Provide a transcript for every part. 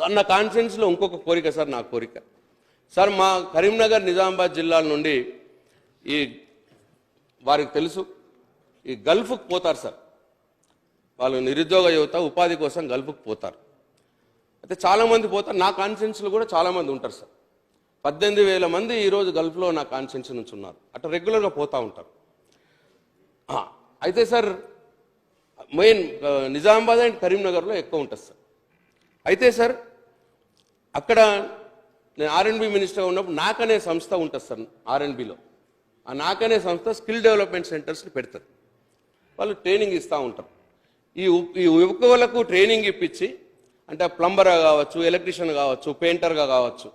Sir నా కాన్ఫిడెన్స్లో ఇంకొక కోరిక సార్ నా కోరిక. సార్ మా కరీంనగర్ నిజామాబాద్ జిల్లాల నుండి ఈ వారికి తెలుసు ఈ గల్ఫ్కి పోతారు సార్. వాళ్ళు నిరుద్యోగ యువత ఉపాధి కోసం గల్ఫ్కి పోతారు. అయితే చాలామంది పోతారు నా కాన్ఫిడెన్స్లో కూడా చాలామంది ఉంటారు సార్. పద్దెనిమిది వేల మంది ఈరోజు గల్ఫ్లో నా కాన్ఫిడెన్స్ నుంచి ఉన్నారు. అట్లా రెగ్యులర్గా పోతూ ఉంటారు. అయితే సార్ మెయిన్ నిజామాబాద్ అండ్ కరీంనగర్లో ఎక్కువ ఉంటుంది సార్. అయితే సార్ అక్కడ నేను ఆర్ఎన్బి మినిస్టర్ ఉన్నప్పుడు నాకనే అనే సంస్థ ఉంటుంది సార్ ఆర్ఎన్బిలో ఆ నాకనే సంస్థ స్కిల్ డెవలప్మెంట్ సెంటర్స్ని పెడతారు. వాళ్ళు ట్రైనింగ్ ఇస్తూ ఉంటారు. ఈ ఈ యువకులకు ట్రైనింగ్ ఇప్పించి అంటే ప్లంబర్ కావచ్చు ఎలక్ట్రీషియన్ కావచ్చు పెయింటర్గా కావచ్చు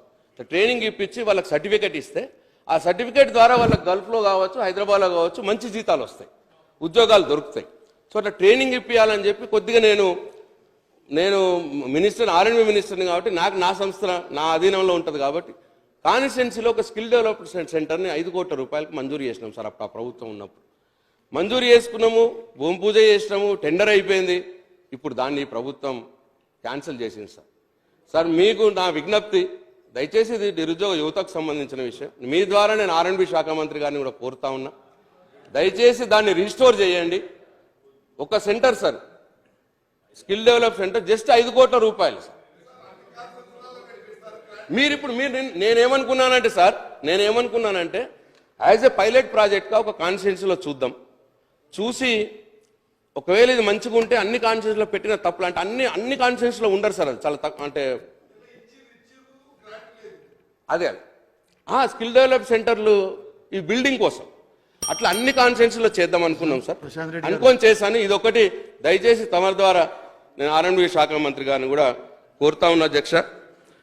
ట్రైనింగ్ ఇప్పించి వాళ్ళకి సర్టిఫికేట్ ఇస్తే ఆ సర్టిఫికేట్ ద్వారా వాళ్ళకి గల్ఫ్లో కావచ్చు హైదరాబాద్లో కావచ్చు మంచి జీతాలు వస్తాయి. ఉద్యోగాలు దొరుకుతాయి. సో అట్లా ట్రైనింగ్ ఇప్పించాలని చెప్పి కొద్దిగా నేను నేను మినిస్టర్ ఆర్ఎండ్బి మినిస్టర్ని కాబట్టి నాకు నా సంస్థ నా అధీనంలో ఉంటుంది కాబట్టి కాన్స్టిట్యున్సీలో ఒక స్కిల్ డెవలప్మెంట్ సెంటర్ని ఐదు కోట్ల రూపాయలకు మంజూరు చేసినాం సార్ అప్పుడు ఆ ప్రభుత్వం ఉన్నప్పుడు. మంజూరు చేసుకున్నాము భూమి పూజ చేసినాము టెండర్ అయిపోయింది. ఇప్పుడు దాన్ని ప్రభుత్వం క్యాన్సిల్ చేసింది సార్. సార్ మీకు నా విజ్ఞప్తి దయచేసి ఇది నిరుద్యోగ యువతకు సంబంధించిన విషయం. మీ ద్వారా నేను ఆర్ఎండ్బి శాఖ మంత్రి గారిని కూడా కోరుతా ఉన్నా. దయచేసి దాన్ని రిస్టోర్ చేయండి. ఒక centre sir skill develop centre just ఐదు కోట్ల రూపాయలు సార్. మీరు ఇప్పుడు మీరు నేను- నేనేమనుకున్నానంటే సార్ నేనేమనుకున్నానంటే యాజ్ ఎ పైలట్ ప్రాజెక్ట్గా ఒక కాన్స్టిట్యున్సీలో చూద్దాం. చూసి ఒకవేళ ఇది మంచిగా ఉంటే అన్ని కాన్స్టిట్యూన్స్లో పెట్టిన తప్పులు అంటే అన్ని అన్ని కాన్స్టిట్యూన్స్లో ఉండరు సార్ అది చాలా తక్కువ అంటే అదే ఆ స్కిల్ డెవలప్ సెంటర్లు ఈ బిల్డింగ్ కోసం. అట్లా అన్ని కాన్స్టిట్యూన్సీలో చేద్దాం అనుకున్నాం సార్. అనుకొని చేశాను. ఇది ఒకటి దయచేసి తమరి ద్వారా నేను ఆర్ఎండ్బి శాఖ మంత్రి గారిని కూడా కోరుతా ఉన్నా అధ్యక్ష.